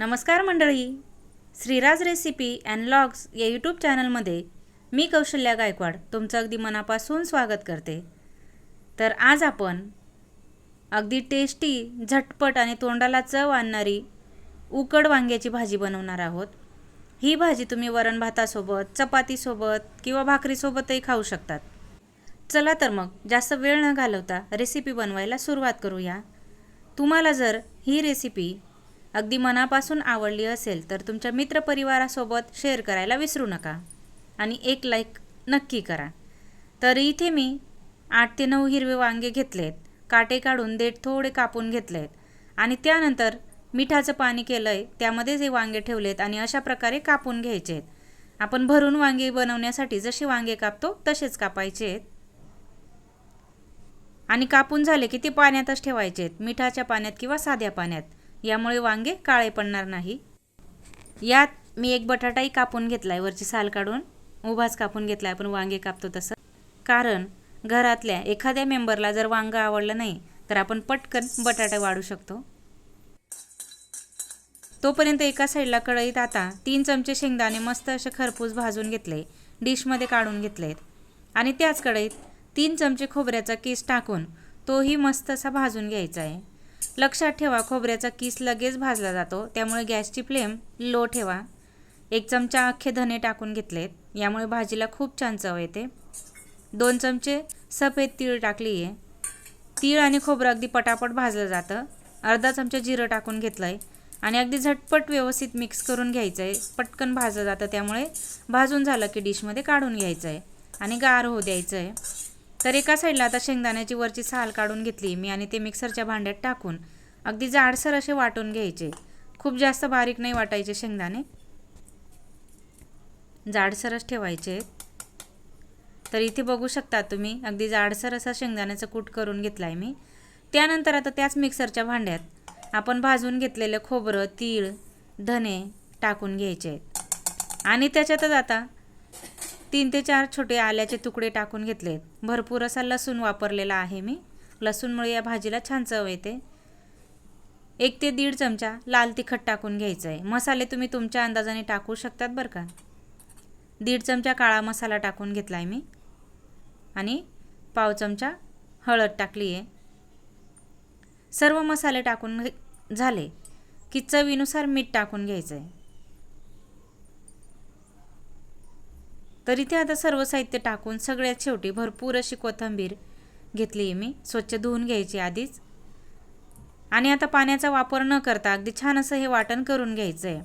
नमस्कार मंडळी. Shriraj recipe and logs या यूट्यूब चॅनलमध्ये मी कौशल्या गायकवाड तुमचं अगदी मनापासून स्वागत करते. तर आज आपण अगदी टेस्टी झटपट आणि तोंडाला चव आणणारी उकड वांग्याची भाजी बनवणार आहोत. ही भाजी तुम्ही वरण भातासोबत चपातीसोबत किंवा भाकरीसोबतही खाऊ शकतात. चला तर मग जास्त वेळ न घालवता रेसिपी बनवायला सुरुवात करूया. तुम्हाला जर ही रेसिपी अगदी मनापासून आवडली असेल तर तुमच्या मित्रपरिवारासोबत शेअर करायला विसरू नका. आणि एक लाईक नक्की करा. तर इथे मी आठ ते नऊ हिरवे वांगे घेतलेत. काटे काढून देठ थोडे कापून घेतलेत. आणि त्यानंतर मिठाचं पाणी केलं आहे त्यामध्ये हे वांगे ठेवलेत आणि अशा प्रकारे कापून घ्यायचे आहेत आपण भरून वांगे बनवण्यासाठी जसे वांगे कापतो तसेच कापायचे आहेत आणि कापून झाले की ते पाण्यातच ठेवायचे आहेत मिठाच्या पाण्यात किंवा साध्या पाण्यात. यामुळे वांगे काळे पडणार नाही. यात मी एक बटाटाही कापून घेतला आहे वरची साल काढून. उभाच कापून घेतला आहे आपण वांगे कापतो तसं. कारण घरातल्या एखाद्या मेंबरला जर वांगं आवडलं नाही तर आपण पटकन बटाटा वाढू शकतो. तोपर्यंत एका साईडला कढईत आता तीन चमचे शेंगदाणे मस्त असे खरपूस भाजून घेतले डिशमध्ये काढून घेतलेत. आणि त्याच कढईत तीन चमचे खोबऱ्याचा केस टाकून तोही मस्त असा भाजून घ्यायचा आहे. लक्षात ठेवा खोबऱ्याचा किस लगेच भाजला जातो. त्यामुळे गॅसची फ्लेम लो ठेवा. एक चमचा अख्खे धने टाकून घेतलेत. यामुळे भाजीला खूप छान चव येते. दोन चमचे सफेद तीळ टाकली आहे तीळ आणि खोबरं अगदी पटापट भाजलं जातं. अर्धा चमचा जिरं टाकून घेतलं आहे आणि अगदी झटपट व्यवस्थित मिक्स करून घ्यायचं आहे पटकन भाजलं जातं. त्यामुळे भाजून झालं की डिशमध्ये काढून घ्यायचं आहे आणि गार होऊ द्यायचं आहे तर एका साईडला आता शेंगदाण्याची वरची साल काढून घेतली मी आणि ते मिक्सरच्या भांड्यात टाकून अगदी जाडसर असे वाटून घ्यायचे. खूप जास्त बारीक नाही वाटायचे शेंगदाणे. जाडसरच ठेवायचे. तर इथे बघू शकता तुम्ही अगदी जाडसर असा शेंगदाण्याचं कूट करून घेतला आहे मी. त्यानंतर आता त्याच मिक्सरच्या भांड्यात आपण भाजून घेतलेलं खोबरं तीळ धने टाकून घ्यायचे. आहेत आणि त्याच्यातच आता तीन ते चार छोटे आल्याचे तुकडे टाकून घेतलेत भरपूर असा लसूण वापरलेला आहे मी. लसूणमुळे या भाजीला छान चव येते. एक ते दीड चमचा लाल तिखट टाकून घ्यायचं आहे मसाले तुम्ही तुमच्या अंदाजाने टाकू शकतात बरं का? दीड चमचा काळा मसाला टाकून घेतला आहे मी. आणि पाव चमचा हळद टाकली आहे सर्व मसाले टाकून झाले की चवीनुसार मीठ टाकून घ्यायचं आहे तर इथे आता सर्व साहित्य टाकून सगळ्यात शेवटी भरपूर अशी कोथिंबीर घेतली आहे मी. स्वच्छ धुवून घ्यायची आधीच. आणि आता पाण्याचा वापर न करता अगदी छान असं हे वाटण करून घ्यायचं आहे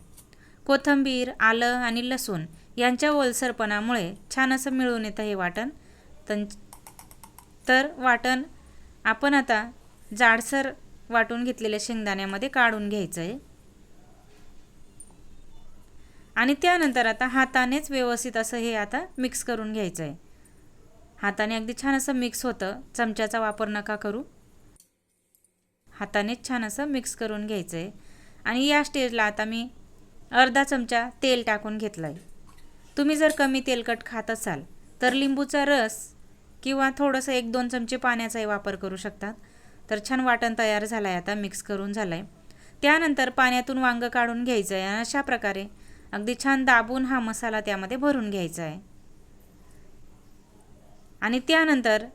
कोथिंबीर आलं आणि लसूण यांच्या ओलसरपणामुळे छान असं मिळून येतं हे वाटण. तर वाटण आपण आता जाडसर वाटून घेतलेल्या शेंगदाण्यामध्ये काढून घ्यायचं आहे आणि त्यानंतर आता हातानेच व्यवस्थित असं हे आता मिक्स करून घ्यायचं आहे हाताने अगदी छान असं मिक्स होतं. चमच्याचा वापर नका करू. हातानेच छान असं मिक्स करून घ्यायचं आहे आणि या स्टेजला आता मी अर्धा चमचा तेल टाकून घेतलं आहे तुम्ही जर कमी तेलकट खात असाल तर लिंबूचा रस किंवा थोडंसं एक दोन चमचे पाण्याचाही वापर करू शकतात. तर छान वाटण तयार झालं आहे आता मिक्स करून झालं आहे त्यानंतर पाण्यातून वांगं काढून घ्यायचं आहे अशा प्रकारे अगदी छान दाबून हा मसाला त्यामध्ये भरून घ्यायचा आहे. आणि त्यानंतर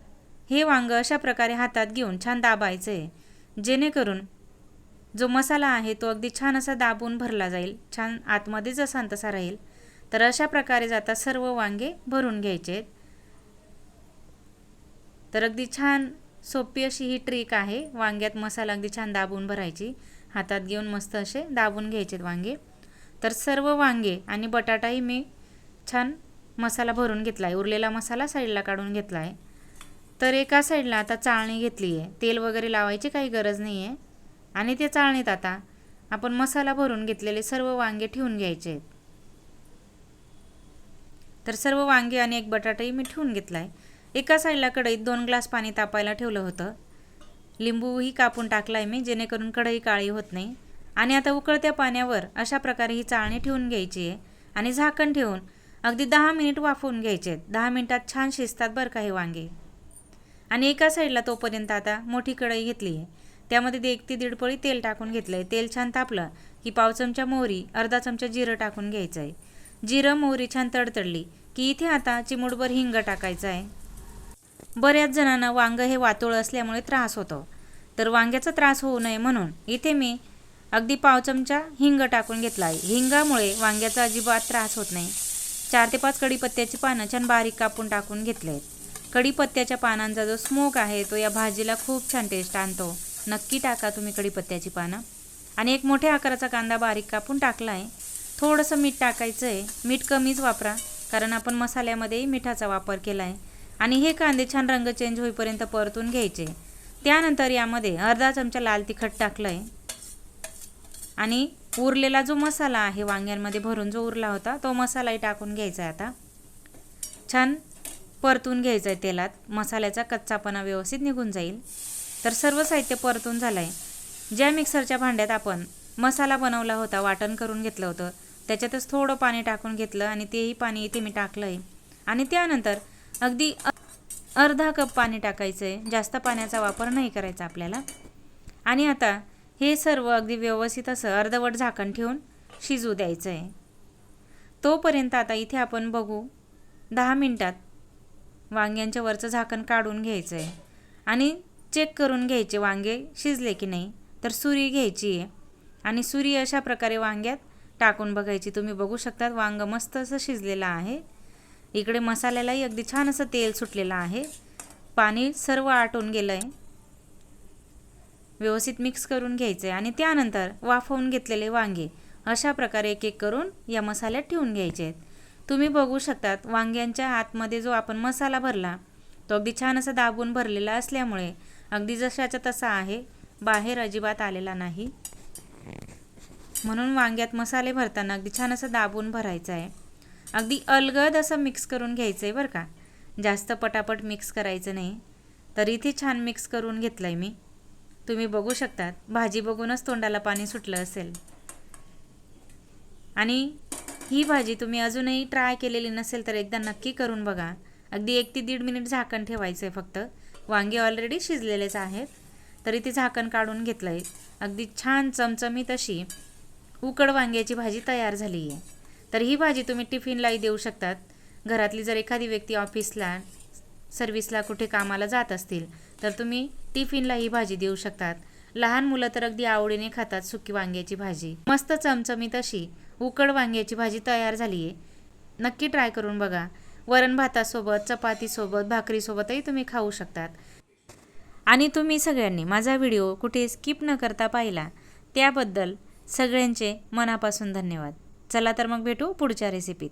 हे वांगं अशा प्रकारे हातात घेऊन छान दाबायचं आहे जेणेकरून जो मसाला आहे तो अगदी छान असा दाबून भरला जाईल छान आतमध्ये जसा तसा राहील. तर अशा प्रकारे जाता सर्व वांगे भरून घ्यायचे आहेत. तर अगदी छान सोपी अशी ही ट्रिक आहे वांग्यात मसाला अगदी छान दाबून भरायची. हातात घेऊन मस्त असे दाबून घ्यायचे वांगे. तर सर्व वांगे आणि बटाटाही मी छान मसाला भरून घेतला आहे उरलेला मसाला साईडला काढून घेतला आहे तर एका साईडला आता चाळणी घेतली आहे तेल वगैरे लावायची काही गरज नाही आहे आणि ते चाळणीत आता आपण मसाला भरून घेतलेले सर्व वांगे ठेवून घ्यायचे. आहेत तर सर्व वांगे आणि एक बटाटाही मी ठेवून घेतला आहे एका साईडला कढईत दोन ग्लास पाणी तापायला ठेवलं होतं. लिंबूही कापून टाकला आहे मी जेणेकरून कढई काळी होत नाही. आणि आता उकळत्या पाण्यावर अशा प्रकारे ही चाळणी ठेवून घ्यायची आहे आणि झाकण ठेवून अगदी दहा मिनिट वाफवून घ्यायचे आहेत. दहा मिनिटात छान शिजतात बरं का हे वांगे. आणि एका साईडला तोपर्यंत आता मोठी कढई घेतली आहे. त्यामध्ये ते एक ते दीड पळी तेल टाकून घेतलं आहे तेल छान तापलं की पाव चमचा मोहरी अर्धा चमचा जिरं टाकून घ्यायचं आहे. जिरं मोहरी छान तडतडली की इथे आता चिमूटभर हिंग टाकायचं आहे. बऱ्याच जणांना वांगं हे वातोळ असल्यामुळे त्रास होतो. तर वांग्याचा त्रास होऊ नये म्हणून इथे मी अगदी पाव चमचा हिंग टाकून घेतला आहे हिंगामुळे वांग्याचा अजिबात त्रास होत नाही. चार ते पाच कढीपत्त्याची पानं छान बारीक कापून टाकून घेतले आहेत कढीपत्त्याच्या पानांचा जो स्मोक आहे तो या भाजीला खूप छान टेस्ट आणतो. नक्की टाका तुम्ही कढीपत्त्याची पानं. आणि एक मोठ्या आकाराचा कांदा बारीक कापून टाकला आहे थोडंसं मीठ टाकायचं आहे मीठ कमीच वापरा कारण आपण मसाल्यामध्येही मिठाचा वापर केला आहे आणि हे कांदे छान रंग चेंज होईपर्यंत परतून घ्यायचे. त्यानंतर यामध्ये अर्धा चमचा लाल तिखट टाकलं आहे आणि उरलेला जो मसाला आहे वांग्यांमध्ये भरून जो उरला होता तो मसालाही टाकून घ्यायचा आहे आता. छान परतून घ्यायचं आहे तेलात. मसाल्याचा कच्चापणा व्यवस्थित निघून जाईल. तर सर्व साहित्य परतून झालं आहे ज्या मिक्सरच्या भांड्यात आपण मसाला बनवला होता वाटण करून घेतलं होतं त्याच्यातच थोडं पाणी टाकून घेतलं आणि तेही पाणी इथे मी टाकलं आहे आणि त्यानंतर अगदी अर्धा कप पाणी टाकायचं आहे जास्त पाण्याचा वापर नाही करायचा आपल्याला. आणि आता हे सर्व अगदी व्यवस्थित असं अर्धवट झाकण ठेवून शिजू द्यायचं आहे तोपर्यंत आता इथे आपण बघू दहा मिनटात वांग्यांच्या वरचं झाकण काढून घ्यायचं आहे आणि चेक करून घ्यायचे वांगे शिजले की नाही तर सुरी घ्यायची आहे. आणि सुरी अशा प्रकारे वांग्यात टाकून बघायची. तुम्ही बघू शकतात वांग मस्त असं शिजलेलं आहे. इकडे मसाल्यालाही अगदी छान असं तेल सुटलेलं आहे. पाणी सर्व आटून गेलं आहे व्यवस्थित मिक्स करून घ्यायचं आहे आणि त्यानंतर वाफवून घेतलेले वांगे अशा प्रकारे एक एक करून या मसाल्यात ठेवून घ्यायचे. आहेत तुम्ही बघू शकतात वांग्यांच्या आतमध्ये जो आपण मसाला भरला तो अगदी छान असा दाबून भरलेला असल्यामुळे अगदी जशाचा तसा आहे बाहेर अजिबात आलेला नाही. म्हणून वांग्यात मसाले भरताना अगदी छान असं दाबून भरायचं आहे. अगदी अलगद असं मिक्स करून घ्यायचं आहे बरं का. जास्त पटापट मिक्स करायचं नाही. तर इथे छान मिक्स करून घेतलं आहे मी. तुम्ही बघू शकतात. भाजी बघूनच तोंडाला पाणी सुटलं असेल. आणि ही भाजी तुम्ही अजूनही ट्राय केलेली नसेल तर एकदा नक्की करून बघा. अगदी एक ते दीड मिनिट झाकण ठेवायचं आहे फक्त. वांगे ऑलरेडी शिजलेलेच आहेत. तरी ते झाकण काढून घेतलं आहे अगदी छान चमचमीत अशी उकड वांग्याची भाजी तयार झाली आहे तर ही भाजी तुम्ही टिफिनलाही देऊ शकतात. घरातली जर एखादी व्यक्ती ऑफिसला सर्व्हिसला कुठे कामाला जात असतील तर तुम्ही टिफिनला ही भाजी देऊ शकतात. लहान मुलं तर अगदी आवडीने खातात सुकी वांग्याची भाजी. मस्त चमचमीत अशी उकड वांग्याची भाजी तयार झाली आहे नक्की ट्राय करून बघा. वरण भातासोबत चपातीसोबत भाकरीसोबतही तुम्ही खाऊ शकतात. आणि तुम्ही सगळ्यांनी माझा व्हिडिओ कुठे स्किप न करता पाहिला त्याबद्दल सगळ्यांचे मनापासून धन्यवाद. चला तर मग भेटू पुढच्या रेसिपीत